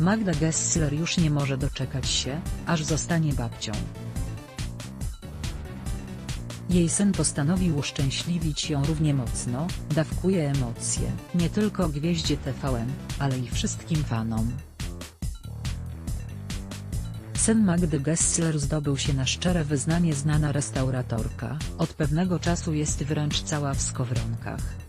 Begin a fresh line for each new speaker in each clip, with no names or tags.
Magda Gessler już nie może doczekać się, aż zostanie babcią. Jej syn postanowił uszczęśliwić ją równie mocno, dawkuje emocje, nie tylko gwieździe TVN, ale i wszystkim fanom. Syn Magdy Gessler zdobył się na szczere wyznanie znana restauratorka, od pewnego czasu jest wręcz cała w skowronkach.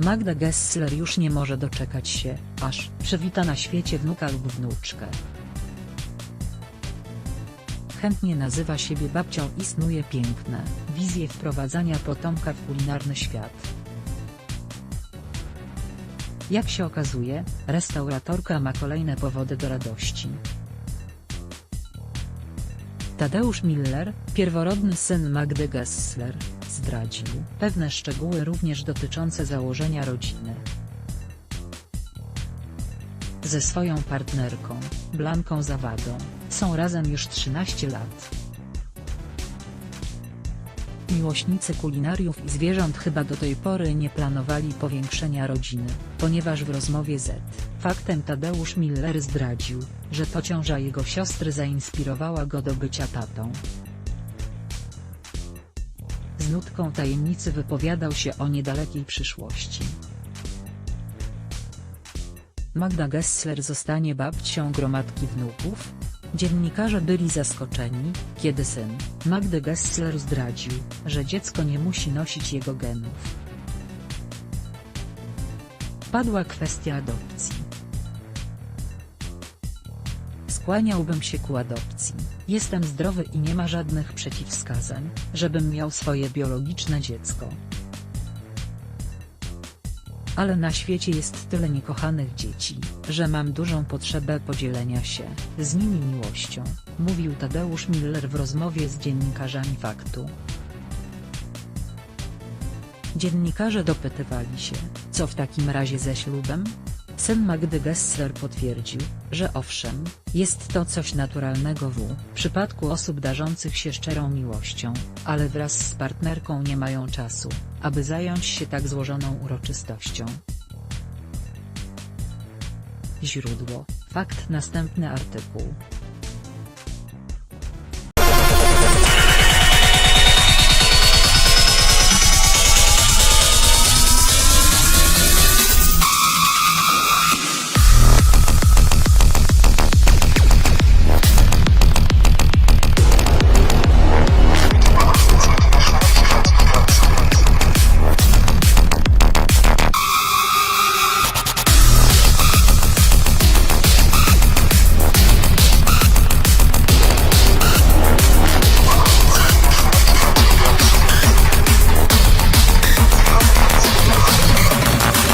Magda Gessler już nie może doczekać się, aż przywita na świecie wnuka lub wnuczkę. Chętnie nazywa siebie babcią i snuje piękne wizje wprowadzania potomka w kulinarny świat. Jak się okazuje, restauratorka ma kolejne powody do radości. Tadeusz Miller, pierworodny syn Magdy Gessler, zdradził pewne szczegóły również dotyczące założenia rodziny. Ze swoją partnerką, Blanką Zawadą, są razem już 13 lat. Miłośnicy kulinariów i zwierząt chyba do tej pory nie planowali powiększenia rodziny, ponieważ w rozmowie z Faktem Tadeusz Miller zdradził, że to ciąża jego siostry zainspirowała go do bycia tatą. Z nutką tajemnicy wypowiadał się o niedalekiej przyszłości. Magda Gessler zostanie babcią gromadki wnuków? Dziennikarze byli zaskoczeni, kiedy syn Magdy Gessler zdradził, że dziecko nie musi nosić jego genów. Padła kwestia adopcji. Skłaniałbym się ku adopcji, jestem zdrowy i nie ma żadnych przeciwwskazań, żebym miał swoje biologiczne dziecko. Ale na świecie jest tyle niekochanych dzieci, że mam dużą potrzebę podzielenia się z nimi miłością, mówił Tadeusz Miller w rozmowie z dziennikarzami Faktu. Dziennikarze dopytywali się, co w takim razie ze ślubem? Syn Magdy Gessler potwierdził, że owszem, jest to coś naturalnego w przypadku osób darzących się szczerą miłością, ale wraz z partnerką nie mają czasu, aby zająć się tak złożoną uroczystością. Źródło, fakt następny artykuł.